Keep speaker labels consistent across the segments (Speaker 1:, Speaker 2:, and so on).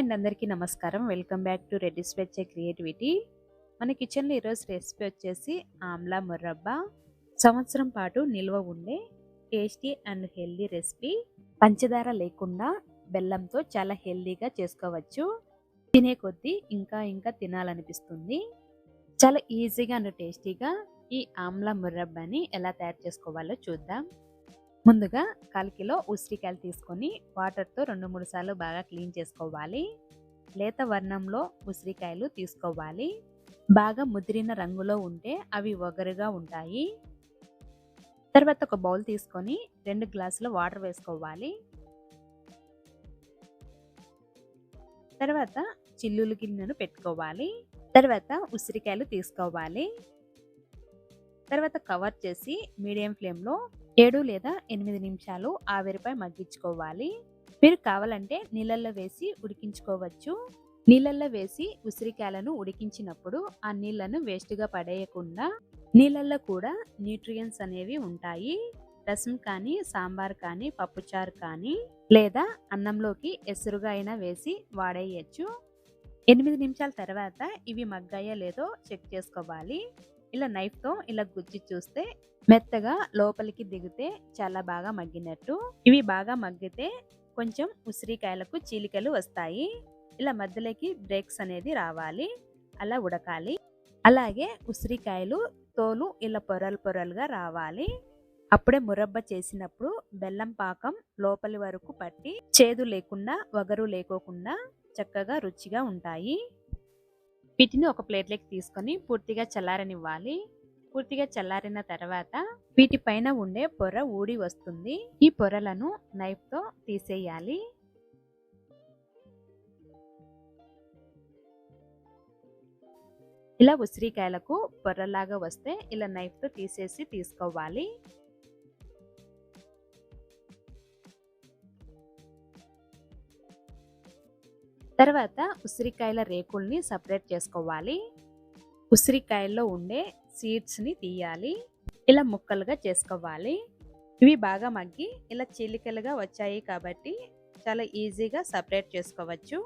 Speaker 1: And అందరికీ నమస్కారం. Welcome back to Reddy's వెచ్చే క్రియేటివిటీ. మన కిచెన్లో ఈరోజు రెసిపీ వచ్చేసి ఆమ్లా ముర్రబ్బా. సంవత్సరం పాటు నిల్వ ఉండే టేస్టీ అండ్ హెల్దీ రెసిపీ. పంచదార లేకుండా బెల్లంతో చాలా హెల్దీగా చేసుకోవచ్చు. తినే కొద్దీ ఇంకా ఇంకా తినాలనిపిస్తుంది. చాలా ఈజీగా అండ్ టేస్టీగా ఈ ఆమ్లా ముర్రబ్బాని ఎలా తయారు చేసుకోవాలో చూద్దాం. ముందుగా కాలికిలో ఉసిరికాయలు తీసుకొని వాటర్తో రెండు మూడు సార్లు బాగా క్లీన్ చేసుకోవాలి. లేత వర్ణంలో ఉసిరికాయలు తీసుకోవాలి. బాగా ముదిరిన రంగులో ఉంటే అవి ఒగరుగా ఉంటాయి. తర్వాత ఒక బౌల్ తీసుకొని రెండు గ్లాసుల వాటర్ వేసుకోవాలి. తర్వాత చిల్లులు గిన్నెను పెట్టుకోవాలి. తర్వాత ఉసిరికాయలు తీసుకోవాలి. తర్వాత కవర్ చేసి మీడియం ఫ్లేమ్లో ఏడు లేదా ఎనిమిది నిమిషాలు ఆవిరిపై మగ్గించుకోవాలి. మీరు కావాలంటే నీళ్ళల్లో వేసి ఉడికించుకోవచ్చు. నీళ్ళల్లో వేసి ఉసిరికాయలను ఉడికించినప్పుడు ఆ నీళ్ళను వేస్ట్గా పడేయకుండా నీళ్ళల్లో కూడా న్యూట్రియన్స్ అనేవి ఉంటాయి. రసం కానీ సాంబార్ కానీ పప్పుచారు కానీ లేదా అన్నంలోకి ఎసురుగా అయినా వేసి వాడేయచ్చు. ఎనిమిది నిమిషాల తర్వాత ఇవి మగ్గాయో లేదో చెక్ చేసుకోవాలి. ఇలా నైఫ్తో ఇలా గుజ్జి చూస్తే మెత్తగా లోపలికి దిగితే చాలా బాగా మగ్గినట్టు. ఇవి బాగా మగ్గితే కొంచెం ఉసిరికాయలకు చీలికలు వస్తాయి. ఇలా మధ్యలోకి బ్రేక్స్ అనేది రావాలి. అలా ఉడకాలి. అలాగే ఉసిరికాయలు తోలు ఇలా పొరలు పొరలుగా రావాలి. అప్పుడే మురబ్బ చేసినప్పుడు బెల్లం పాకం లోపలి వరకు పట్టి చేదు లేకుండా వగరు లేకోకుండా చక్కగా రుచిగా ఉంటాయి. వీటిని ఒక ప్లేట్లోకి తీసుకొని పూర్తిగా చల్లారనివ్వాలి. పూర్తిగా చల్లారిన తర్వాత వీటి పైన ఉండే పొర ఊడి వస్తుంది. ఈ పొరలను నైఫ్తో తీసేయాలి. ఇలా ఉసిరికాయలకు పొరలాగా వస్తే ఇలా నైఫ్తో తీసేసి తీసుకోవాలి. తర్వాత ఉసిరికాయల రేకుల్ని సపరేట్ చేసుకోవాలి. ఉసిరికాయల్లో ఉండే సీడ్స్ని తీయాలి. ఇలా ముక్కలుగా చేసుకోవాలి. ఇవి బాగా మగ్గి ఇలా చిలికలుగా వచ్చాయి కాబట్టి చాలా ఈజీగా సపరేట్ చేసుకోవచ్చు.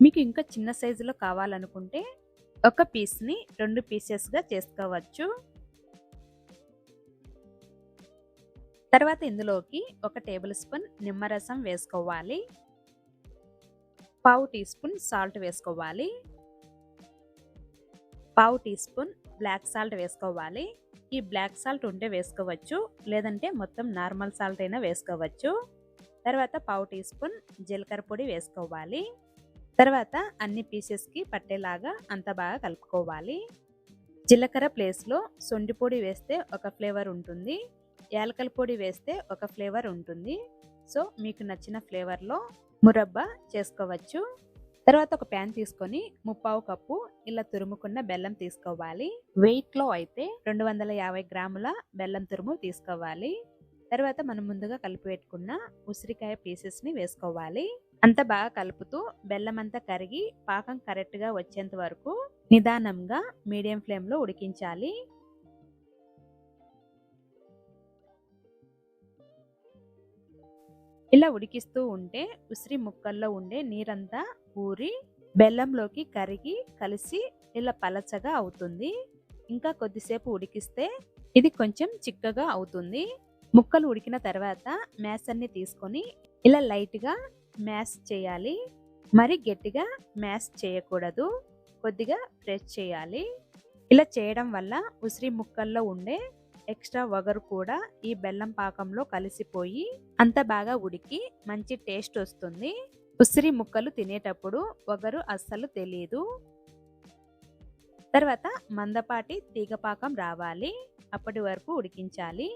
Speaker 1: మీకు ఇంకా చిన్న సైజులో కావాలనుకుంటే ఒక పీస్ని రెండు పీసెస్గా చేసుకోవచ్చు. తర్వాత ఇందులోకి ఒక టేబుల్ స్పూన్ నిమ్మరసం వేసుకోవాలి. పావు టీ స్పూన్ సాల్ట్ వేసుకోవాలి. పావు టీ స్పూన్ బ్లాక్ సాల్ట్ వేసుకోవాలి. ఈ బ్లాక్ సాల్ట్ ఉంటే వేసుకోవచ్చు లేదంటే మొత్తం నార్మల్ సాల్ట్ అయినా వేసుకోవచ్చు. తర్వాత పావు టీ స్పూన్ జీలకర్ర పొడి వేసుకోవాలి. తర్వాత అన్ని పీసెస్కి పట్టేలాగా అంత బాగా కలుపుకోవాలి. జీలకర్ర ప్లేస్లో సొండి పొడి వేస్తే ఒక ఫ్లేవర్ ఉంటుంది. యాలకల పొడి వేస్తే ఒక ఫ్లేవర్ ఉంటుంది. సో మీకు నచ్చిన ఫ్లేవర్లో మురబ్బా చేసుకోవచ్చు. తర్వాత ఒక ప్యాన్ తీసుకొని ముప్పావు కప్పు ఇలా తురుముకున్న బెల్లం తీసుకోవాలి. వెయిట్లో అయితే రెండు వందల యాభై గ్రాముల బెల్లం తురుము తీసుకోవాలి. తర్వాత మనం ముందుగా కలిపి పెట్టుకున్న ఉసిరికాయ పీసెస్ని వేసుకోవాలి. అంత బాగా కలుపుతూ బెల్లం అంతా కరిగి పాకం కరెక్ట్గా వచ్చేంత వరకు నిదానంగా మీడియం ఫ్లేమ్లో ఉడికించాలి. ఇలా ఉడికిస్తూ ఉంటే ఉసిరి ముక్కల్లో ఉండే నీరంతా ఊరి బెల్లంలోకి కరిగి కలిసి ఇలా పలచగా అవుతుంది. ఇంకా కొద్దిసేపు ఉడికిస్తే ఇది కొంచెం చిక్కగా అవుతుంది. ముక్కలు ఉడికిన తర్వాత మ్యాస్ అన్ని తీసుకొని ఇలా లైట్గా మ్యాష్ చేయాలి. మరి గట్టిగా మ్యాష్ చేయకూడదు. కొద్దిగా ప్రెస్ చేయాలి. ఇలా చేయడం వల్ల ఉసిరి ముక్కల్లో ఉండే ఎక్స్ట్రా వగరు కూడా ఈ బెల్లం పాకంలో కలిసిపోయి అంత బాగా ఉడికి మంచి టేస్ట్ వస్తుంది. ఉసిరి ముక్కలు తినేటప్పుడు వగరు అస్సలు తెలియదు తర్వాత మందపాటి తీగపాకం రావాలి. అప్పటి వరకు ఉడికించాలి.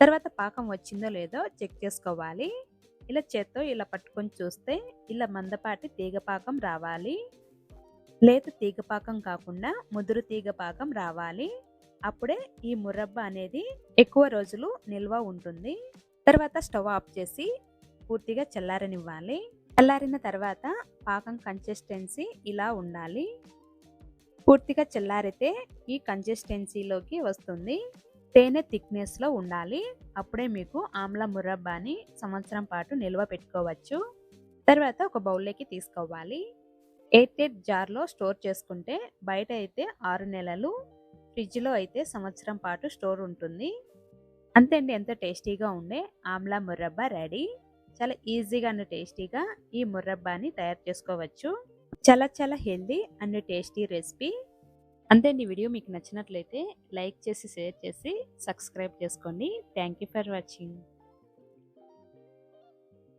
Speaker 1: తర్వాత పాకం వచ్చిందో లేదో చెక్ చేసుకోవాలి. ఇలా చేత్తో ఇలా పట్టుకొని చూస్తే ఇలా మందపాటి తీగపాకం రావాలి. లేత తీగపాకం కాకుండా ముదురు తీగపాకం రావాలి. అప్పుడే ఈ మురబ్బ అనేది ఎక్కువ రోజులు నిల్వ ఉంటుంది. తర్వాత స్టవ్ ఆఫ్ చేసి పూర్తిగా చల్లారనివ్వాలి. చల్లారిన తర్వాత పాకం కన్సిస్టెన్సీ ఇలా ఉండాలి. పూర్తిగా చల్లారితే ఈ కన్సిస్టెన్సీలోకి వస్తుంది. తేనె థిక్నెస్లో ఉండాలి. అప్పుడే మీకు ఆమ్ల మురబ్బాని సంవత్సరం పాటు నిల్వ పెట్టుకోవచ్చు. తర్వాత ఒక బౌల్లోకి తీసుకోవాలి. ఎయిట్ ఎయిట్ జార్లో స్టోర్ చేసుకుంటే బయట అయితే ఆరు నెలలు ఫ్రిడ్జ్లో అయితే సంవత్సరం పాటు స్టోర్ ఉంటుంది. అంతే అండి ఎంతో టేస్టీగా ఉండే. ఆమ్లా ముర్రబ్బా రెడీ. చాలా ఈజీగా అండ్ టేస్టీగా ఈ ముర్రబ్బాని తయారు చేసుకోవచ్చు. చాలా చాలా హెల్దీ అండ్ టేస్టీ రెసిపీ. అంతే అండి వీడియో మీకు నచ్చినట్లయితే లైక్ చేసి షేర్ చేసి సబ్స్క్రైబ్ చేసుకోండి. Thank you for watching.